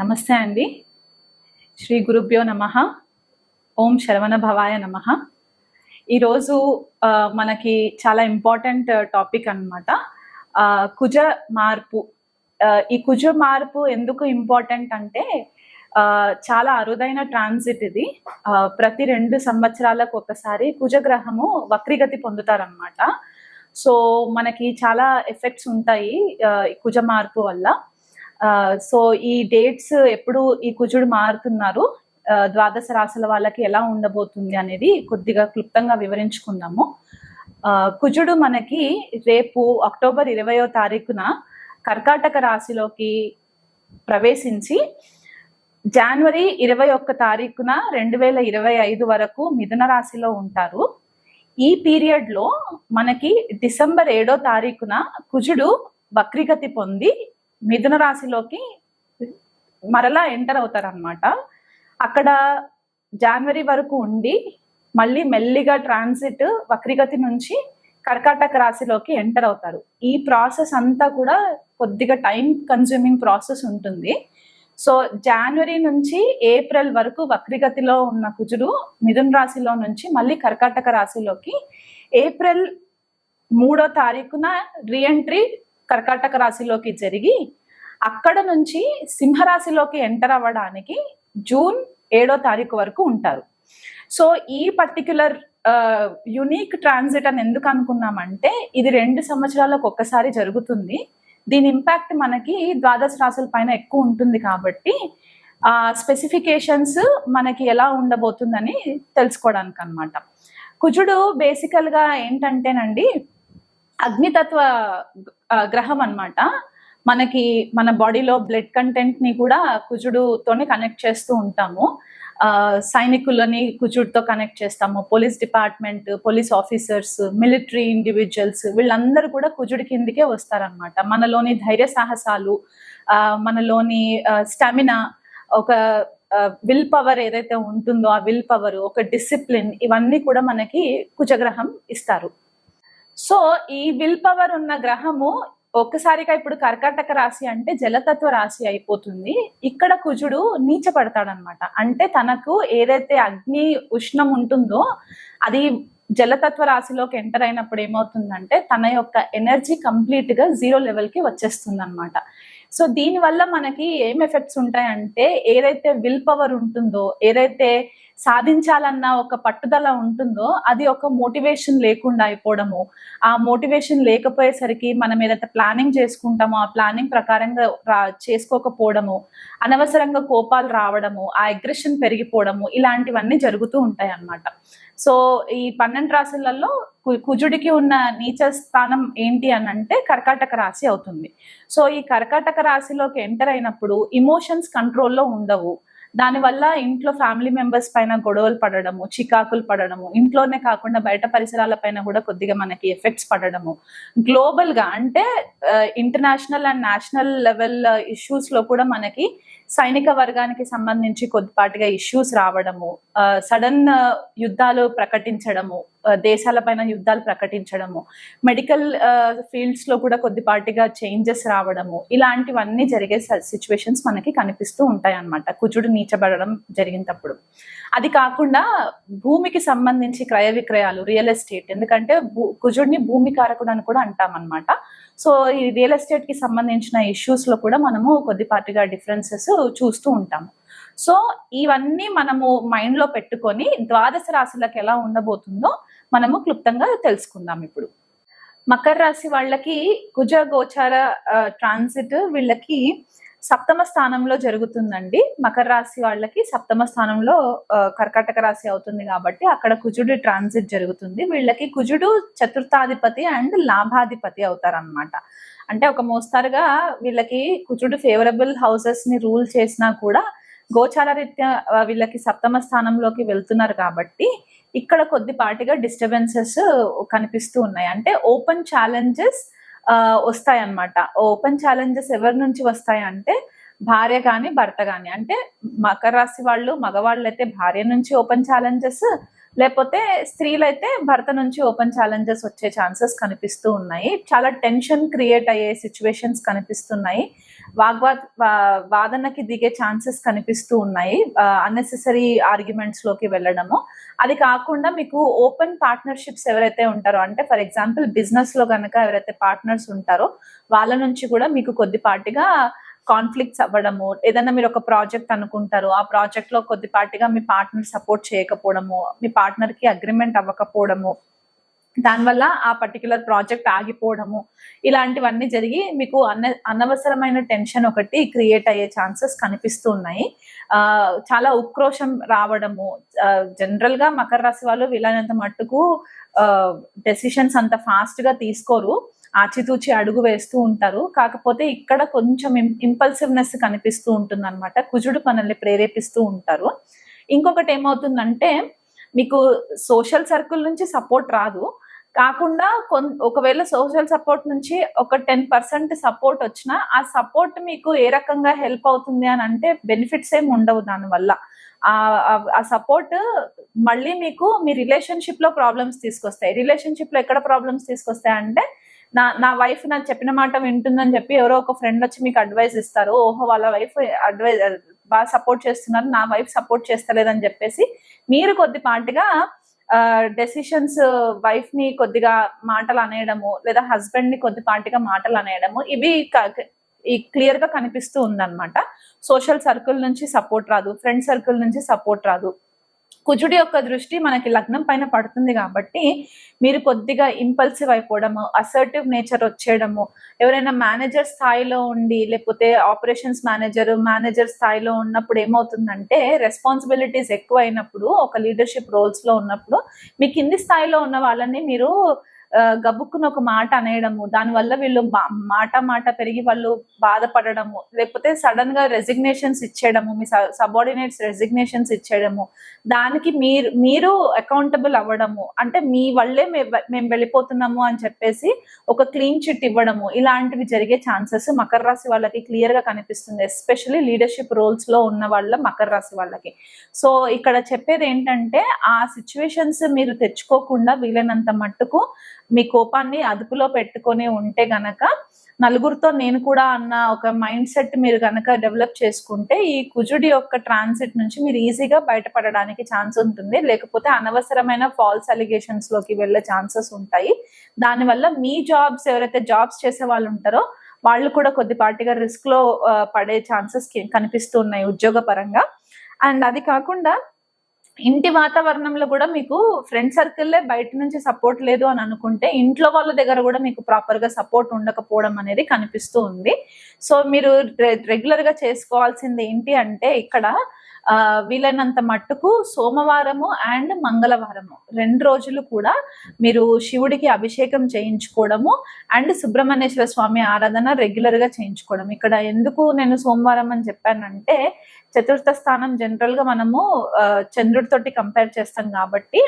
నమస్తే అండి. శ్రీ గురుభ్యో నమ. ఓం శరవణ భవాయ నమ. ఈరోజు మనకి చాలా ఇంపార్టెంట్ టాపిక్ అనమాట కుజ మార్పు. ఈ కుజ మార్పు ఎందుకు ఇంపార్టెంట్ అంటే చాలా అరుదైన ట్రాన్సిట్ ఇది. ప్రతి రెండు సంవత్సరాలకు ఒకసారి కుజగ్రహము వక్రీగతి పొందుతారనమాట సో మనకి చాలా ఎఫెక్ట్స్ ఉంటాయి కుజ మార్పు వల్ల. సో ఈ డేట్స్ ఎప్పుడు ఈ కుజుడు మారుతున్నారు ద్వాదశ రాశుల వాళ్ళకి ఎలా ఉండబోతుంది అనేది కొద్దిగా క్లుప్తంగా వివరించుకుందాము. ఆ, కుజుడు మనకి రేపు అక్టోబర్ ఇరవయో తారీఖున కర్కాటక రాశిలోకి ప్రవేశించి జనవరి ఇరవై ఒక్క తారీఖున రెండు వేల ఇరవై ఐదు వరకు మిథున రాశిలో ఉంటారు. ఈ పీరియడ్లో మనకి డిసెంబర్ ఏడో తారీఖున కుజుడు వక్రీగతి పొంది మిథున రాశిలోకి మరలా ఎంటర్ అవుతారనమాట అక్కడ జనవరి వరకు ఉండి మళ్ళీ మెల్లిగా ట్రాన్సిట్ వక్రీగతి నుంచి కర్కాటక రాశిలోకి ఎంటర్ అవుతారు. ఈ ప్రాసెస్ అంతా కూడా కొద్దిగా టైం కన్జ్యూమింగ్ ప్రాసెస్ ఉంటుంది. సో జనవరి నుంచి ఏప్రిల్ వరకు వక్రీగతిలో ఉన్న కుజుడు మిథున రాశిలో నుంచి మళ్ళీ కర్కాటక రాశిలోకి ఏప్రిల్ మూడో తారీఖున రీఎంట్రీ కర్కాటక రాశిలోకి జరిగి అక్కడ నుంచి సింహరాశిలోకి ఎంటర్ అవ్వడానికి జూన్ ఏడో తారీఖు వరకు ఉంటారు. సో ఈ పర్టిక్యులర్ యునీక్ ట్రాన్సిట్ అని ఎందుకు అనుకున్నామంటే ఇది రెండు సంవత్సరాలకు ఒక్కసారి జరుగుతుంది. దీని ఇంపాక్ట్ మనకి ద్వాదశ రాశుల పైన ఎక్కువ ఉంటుంది కాబట్టి ఆ స్పెసిఫికేషన్స్ మనకి ఎలా ఉండబోతుందని తెలుసుకోవడానికి అనమాట కుజుడు బేసికల్గా ఏంటంటేనండి అగ్నితత్వ ఆ, గ్రహం అన్నమాట. మనకి మన బాడీలో బ్లడ్ కంటెంట్ని కూడా కుజుడుతోనే కనెక్ట్ చేస్తూ ఉంటాము. ఆ, సైనికులని కుజుడుతో కనెక్ట్ చేస్తాము. Police department police officers military individuals వీళ్ళందరూ కూడా కుజుడి కిందికే వస్తారనమాట మనలోని ధైర్య సాహసాలు ఆ, మనలోని స్టామినా ఒక విల్ పవర్ ఏదైతే ఉంటుందో ఆ విల్ పవర్ ఒక డిసిప్లిన్ ఇవన్నీ కూడా మనకి కుజగ్రహం ఇస్తారు. సో ఈ విల్ పవర్ ఉన్న గ్రహము ఒక్కసారిగా ఇప్పుడు కర్కాటక రాశి అంటే జలతత్వ రాశి అయిపోతుంది. ఇక్కడ కుజుడు నీచపడతాడనమాట. అంటే తనకు ఏదైతే అగ్ని ఉష్ణం ఉంటుందో అది జలతత్వ రాశిలోకి ఎంటర్ అయినప్పుడు ఏమవుతుందంటే తన యొక్క ఎనర్జీ కంప్లీట్గా జీరో లెవెల్కి వచ్చేస్తుంది అనమాట సో దీనివల్ల మనకి ఏం ఎఫెక్ట్స్ ఉంటాయంటే ఏదైతే విల్ పవర్ ఉంటుందో ఏదైతే సాధించాలన్న ఒక పట్టుదల ఉంటుందో అది ఒక మోటివేషన్ లేకుండా అయిపోవడము. ఆ మోటివేషన్ లేకపోయేసరికి మనం ఏదైతే ప్లానింగ్ చేసుకుంటామో ఆ ప్లానింగ్ ప్రకారంగా రా చేసుకోకపోవడము అనవసరంగా కోపాలు రావడము ఆ అగ్రెషన్ పెరిగిపోవడము ఇలాంటివన్నీ జరుగుతూ ఉంటాయి అన్నమాట సో ఈ పన్నెండు రాశులలో కు- కుజుడికి ఉన్న నీచ స్థానం ఏంటి అని అంటే కర్కాటక రాశి అవుతుంది. సో ఈ కర్కాటక రాశిలోకి ఎంటర్ అయినప్పుడు ఇమోషన్స్ కంట్రోల్లో ఉండవు. దానివల్ల ఇంట్లో ఫ్యామిలీ మెంబర్స్ పైన గొడవలు పడడము చికాకులు పడడము ఇంట్లోనే కాకుండా బయట పరిసరాల పైన కూడా కొద్దిగా మనకి ఎఫెక్ట్స్ పడడము. గ్లోబల్గా అంటే ఇంటర్నేషనల్ అండ్ నేషనల్ లెవెల్ ఇష్యూస్లో కూడా మనకి సైనిక వర్గానికి సంబంధించి కొద్దిపాటిగా ఇష్యూస్ రావడము సడన్ యుద్ధాలు ప్రకటించడము దేశాలపైన యుద్ధాలు ప్రకటించడము మెడికల్ ఫీల్డ్స్లో కూడా కొద్దిపాటిగా చేంజెస్ రావడము ఇలాంటివన్నీ జరిగే సిచ్యువేషన్స్ మనకి కనిపిస్తూ ఉంటాయి అన్నమాట కుజుడు నీచబడడం జరిగినప్పుడు. అది కాకుండా భూమికి సంబంధించి క్రయ విక్రయాలు రియల్ ఎస్టేట్ ఎందుకంటే భూ- కుజుడిని భూమి కారకుడు అని కూడా అంటాం అనమాట సో ఈ రియల్ ఎస్టేట్కి సంబంధించిన ఇష్యూస్లో కూడా మనము కొద్దిపాటిగా డిఫరెన్సెస్ చూస్తూ ఉంటాము. సో ఇవన్నీ మనము మైండ్లో పెట్టుకొని ద్వాదశ రాశులకు ఎలా ఉండబోతుందో మనము క్లుప్తంగా తెలుసుకుందాం ఇప్పుడు. మకర రాశి వాళ్ళకి కుజ గోచార ట్రాన్సిట్ వీళ్ళకి సప్తమ స్థానంలో జరుగుతుందండి. మకర రాశి వాళ్ళకి సప్తమ స్థానంలో కర్కటక కర్కాటక రాశి అవుతుంది కాబట్టి అక్కడ కుజుడు ట్రాన్సిట్ జరుగుతుంది. వీళ్ళకి కుజుడు చతుర్థాధిపతి అండ్ లాభాధిపతి అవుతారనమాట అంటే ఒక మోస్తారుగా వీళ్ళకి కుజుడు ఫేవరబుల్ హౌసెస్ని రూల్ చేసినా కూడా గోచార రీత్యా వీళ్ళకి సప్తమ స్థానంలోకి వెళ్తున్నారు కాబట్టి ఇక్కడ కొద్దిపాటిగా డిస్టర్బెన్సెస్ కనిపిస్తూ ఉన్నాయి. అంటే ఓపెన్ ఛాలెంజెస్ వస్తాయి అన్నమాట ఓపెన్ ఛాలెంజెస్ ఎవరి నుంచి వస్తాయంటే భార్య కానీ భర్త కానీ అంటే మకర రాశి వాళ్ళు మగవాళ్ళు అయితే భార్య నుంచి ఓపెన్ ఛాలెంజెస్ లేకపోతే స్త్రీలైతే భర్త నుంచి ఓపెన్ ఛాలెంజెస్ వచ్చే ఛాన్సెస్ కనిపిస్తూ ఉన్నాయి. చాలా టెన్షన్ క్రియేట్ అయ్యే సిచ్యువేషన్స్ కనిపిస్తున్నాయి. వాగ్వాద్ వాదనకి దిగే ఛాన్సెస్ కనిపిస్తూ ఉన్నాయి అన్నెసెసరీ ఆర్గ్యుమెంట్స్లోకి వెళ్ళడము. అది కాకుండా మీకు ఓపెన్ పార్ట్నర్షిప్స్ ఎవరైతే ఉంటారో అంటే ఫర్ ఎగ్జాంపుల్ బిజినెస్లో కనుక ఎవరైతే పార్ట్నర్స్ ఉంటారో వాళ్ళ నుంచి కూడా మీకు కొద్దిపాటిగా కాన్ఫ్లిక్ట్స్ అవ్వడము ఏదైనా మీరు ఒక ప్రాజెక్ట్ అనుకుంటారు ఆ ప్రాజెక్ట్లో కొద్దిపాటిగా మీ పార్ట్నర్ సపోర్ట్ చేయకపోవడము మీ పార్ట్నర్కి అగ్రిమెంట్ అవ్వకపోవడము దానివల్ల ఆ పర్టికులర్ ప్రాజెక్ట్ ఆగిపోవడము. ఇలాంటివన్నీ జరిగి మీకు అన్న అనవసరమైన టెన్షన్ ఒకటి క్రియేట్ అయ్యే ఛాన్సెస్ కనిపిస్తూ ఉన్నాయి. చాలా ఉక్రోషం రావడము జనరల్గా మకర రాశి వాళ్ళు వీలైనంత మట్టుకు డెసిషన్స్ అంత ఫాస్ట్గా తీసుకోరు. ఆచితూచి అడుగు వేస్తూ ఉంటారు. కాకపోతే ఇక్కడ కొంచెం ఇంపల్సివ్నెస్ కనిపిస్తూ ఉంటుంది అనమాట కుజుడు మనల్ని ప్రేరేపిస్తూ ఉంటారు. ఇంకొకటి ఏమవుతుందంటే మీకు సోషల్ సర్కిల్ నుంచి సపోర్ట్ రాదు. కాకుండా కొన్ ఒకవేళ సోషల్ సపోర్ట్ నుంచి ఒక టెన్ పర్సెంట్ సపోర్ట్ వచ్చినా ఆ సపోర్ట్ మీకు ఏ రకంగా హెల్ప్ అవుతుంది అని అంటే బెనిఫిట్స్ ఏమి ఉండవు దానివల్ల ఆ ఆ- సపోర్ట్ మళ్ళీ మీకు మీ రిలేషన్షిప్లో ప్రాబ్లమ్స్ తీసుకొస్తాయి. రిలేషన్షిప్లో ఎక్కడ ప్రాబ్లమ్స్ తీసుకొస్తాయి అంటే నా నా వైఫ్ నాకు చెప్పిన మాట వింటుందని చెప్పి ఎవరో ఒక ఫ్రెండ్ వచ్చి మీకు అడ్వైస్ ఇస్తారు. ఓహో వాళ్ళ వైఫ్ అడ్వైజ్ బాగా సపోర్ట్ చేస్తున్నారు నా వైఫ్ సపోర్ట్ చేస్తలేదని చెప్పేసి మీరు కొద్దిపాటిగా డెసిషన్స్ వైఫ్ని కొద్దిగా మాటలు అనేయడము లేదా హస్బెండ్ని కొద్దిపాటిగా మాటలు అనేయడము ఇవి ఈ క్లియర్గా కనిపిస్తూ ఉందన్నమాట. సోషల్ సర్కిల్ నుంచి సపోర్ట్ రాదు ఫ్రెండ్ సర్కిల్ నుంచి సపోర్ట్ రాదు. కుజుడి యొక్క దృష్టి మనకి లగ్నం పైన పడుతుంది కాబట్టి మీరు కొద్దిగా ఇంపల్సివ్ అయిపోవడము అసర్టివ్ నేచర్ వచ్చేయడము ఎవరైనా మేనేజర్ స్థాయిలో ఉండి లేకపోతే ఆపరేషన్స్ మేనేజర్ మేనేజర్ స్థాయిలో ఉన్నప్పుడు ఏమవుతుందంటే రెస్పాన్సిబిలిటీస్ ఎక్కువ అయినప్పుడు ఒక లీడర్షిప్ రోల్స్లో ఉన్నప్పుడు మీ కింది స్థాయిలో ఉన్న వాళ్ళని మీరు గబుక్కున ఒక మాట అనేయడము దానివల్ల వీళ్ళు మాట మాట పెరిగి వాళ్ళు బాధపడడము లేకపోతే సడన్గా రెసిగ్నేషన్స్ ఇచ్చేయడము మీ సబార్డినేట్స్ రెసిగ్నేషన్స్ ఇచ్చేయడము దానికి మీరు మీరు అకౌంటబుల్ అవ్వడము అంటే మీ వల్లే మేము వెళ్ళిపోతున్నాము అని చెప్పేసి ఒక క్లీన్ చిట్ ఇవ్వడము ఇలాంటివి జరిగే ఛాన్సెస్ మకర రాశి వాళ్ళకి క్లియర్గా కనిపిస్తుంది ఎస్పెషల్లీ లీడర్షిప్ రోల్స్లో ఉన్న వాళ్ళ మకర రాశి వాళ్ళకి. సో ఇక్కడ చెప్పేది ఏంటంటే ఆ సిచ్యువేషన్స్ మీరు తెచ్చుకోకుండా వీలైనంత మట్టుకు మీ కోపాన్ని అదుపులో పెట్టుకొని ఉంటే గనక నలుగురితో నేను కూడా అన్న ఒక మైండ్ సెట్ మీరు కనుక డెవలప్ చేసుకుంటే ఈ కుజుడి యొక్క ట్రాన్సిట్ నుంచి మీరు ఈజీగా బయటపడడానికి ఛాన్స్ ఉంటుంది. లేకపోతే అనవసరమైన ఫాల్స్ అలిగేషన్స్లోకి వెళ్ళే ఛాన్సెస్ ఉంటాయి. దానివల్ల మీ జాబ్స్ ఎవరైతే జాబ్స్ చేసే వాళ్ళు ఉంటారో వాళ్ళు కూడా కొద్దిపాటిగా రిస్క్లో పడే ఛాన్సెస్ కనిపిస్తున్నాయి ఉద్యోగ పరంగా అండ్ అది కాకుండా ఇంటి వాతావరణంలో కూడా మీకు ఫ్రెండ్ సర్కిల్లే బయట నుంచి సపోర్ట్ లేదు అని అనుకుంటే ఇంట్లో వాళ్ళ దగ్గర కూడా మీకు ప్రాపర్గా సపోర్ట్ ఉండకపోవడం అనేది కనిపిస్తూ ఉంది. సో మీరు రెగ్యులర్గా చేసుకోవాల్సింది ఏంటి అంటే ఇక్కడ వీలైనంత మట్టుకు సోమవారము అండ్ మంగళవారము. రెండు రోజులు కూడా మీరు శివుడికి అభిషేకం చేయించుకోవడము అండ్ సుబ్రహ్మణ్యేశ్వర స్వామి ఆరాధన రెగ్యులర్గా చేయించుకోవడం. ఇక్కడ ఎందుకు నేను సోమవారం అని చెప్పానంటే చతుర్థ స్థానం జనరల్గా మనము చంద్రుడితోటి కంపేర్ చేస్తాం కాబట్టి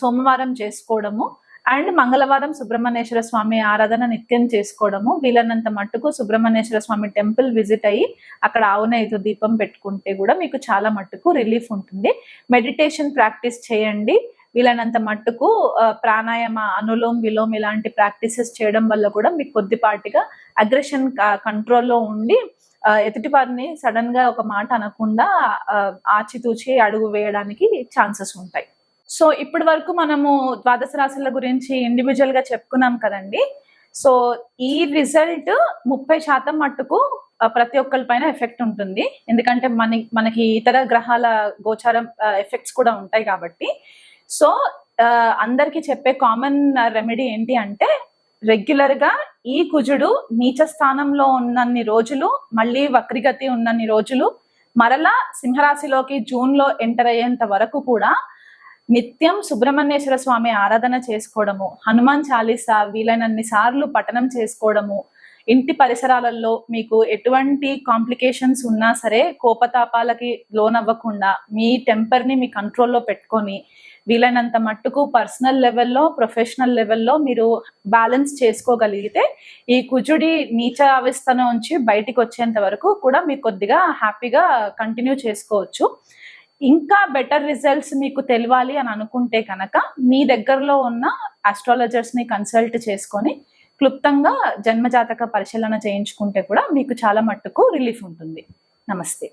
సోమవారం చేసుకోవడము అండ్ మంగళవారం సుబ్రహ్మణ్యేశ్వర స్వామి ఆరాధన నిత్యం చేసుకోవడము. వీలైనంత మట్టుకు సుబ్రహ్మణ్యేశ్వర స్వామి టెంపుల్ విజిట్ అయ్యి అక్కడ ఆవునైదు దీపం పెట్టుకుంటే కూడా మీకు చాలా మట్టుకు రిలీఫ్ ఉంటుంది. మెడిటేషన్ ప్రాక్టీస్ చేయండి. వీలైనంత మట్టుకు ప్రాణాయామ అనులోమ్ విలోమ్ ఇలాంటి ప్రాక్టీసెస్ చేయడం వల్ల కూడా మీకు కొద్దిపాటిగా అగ్రెషన్ కంట్రోల్లో ఉండి ఎదుటి వారిని సడన్గా ఒక మాట అనకుండా ఆచితూచి అడుగు వేయడానికి ఛాన్సెస్ ఉంటాయి. సో ఇప్పటి వరకు మనము ద్వాదశ రాశుల గురించి ఇండివిజువల్గా చెప్పుకున్నాం కదండి. సో ఈ రిజల్ట్ ముప్పై శాతం మట్టుకు ప్రతి ఒక్కరి పైన ఎఫెక్ట్ ఉంటుంది. ఎందుకంటే మన మనకి ఇతర గ్రహాల గోచారం ఎఫెక్ట్స్ కూడా ఉంటాయి కాబట్టి. సో అందరికీ చెప్పే కామన్ రెమెడీ ఏంటి అంటే రెగ్యులర్గా ఈ కుజుడు నీచ స్థానంలో ఉన్నన్ని రోజులు మళ్ళీ వక్రిగతి ఉన్నన్ని రోజులు మరలా సింహరాశిలోకి జూన్లో ఎంటర్ అయ్యేంత వరకు కూడా నిత్యం సుబ్రహ్మణ్యేశ్వర స్వామి ఆరాధన చేసుకోవడము హనుమాన్ చాలీసా వీలైనన్ని సార్లు పఠనం చేసుకోవడము ఇంటి పరిసరాలలో మీకు ఎటువంటి కాంప్లికేషన్స్ ఉన్నా సరే కోపతాపాలకి లోనవ్వకుండా మీ టెంపర్ని మీ కంట్రోల్లో పెట్టుకొని వీలైనంత మట్టుకు పర్సనల్ లెవెల్లో ప్రొఫెషనల్ లెవెల్లో మీరు బ్యాలెన్స్ చేసుకోగలిగితే ఈ కుజుడి నీచ అవస్థ నుంచి బయటికి వచ్చేంత వరకు కూడా మీరు కొద్దిగా హ్యాపీగా కంటిన్యూ చేసుకోవచ్చు. ఇంకా బెటర్ రిజల్ట్స్ మీకు తెలియాలి అని అనుకుంటే కనుక మీ దగ్గరలో ఉన్న ఆస్ట్రాలజర్స్ని కన్సల్ట్ చేసుకొని క్లుప్తంగా జన్మజాతక పరిశీలన చేయించుకుంటే కూడా మీకు చాలా మట్టుకు రిలీఫ్ ఉంటుంది. నమస్తే.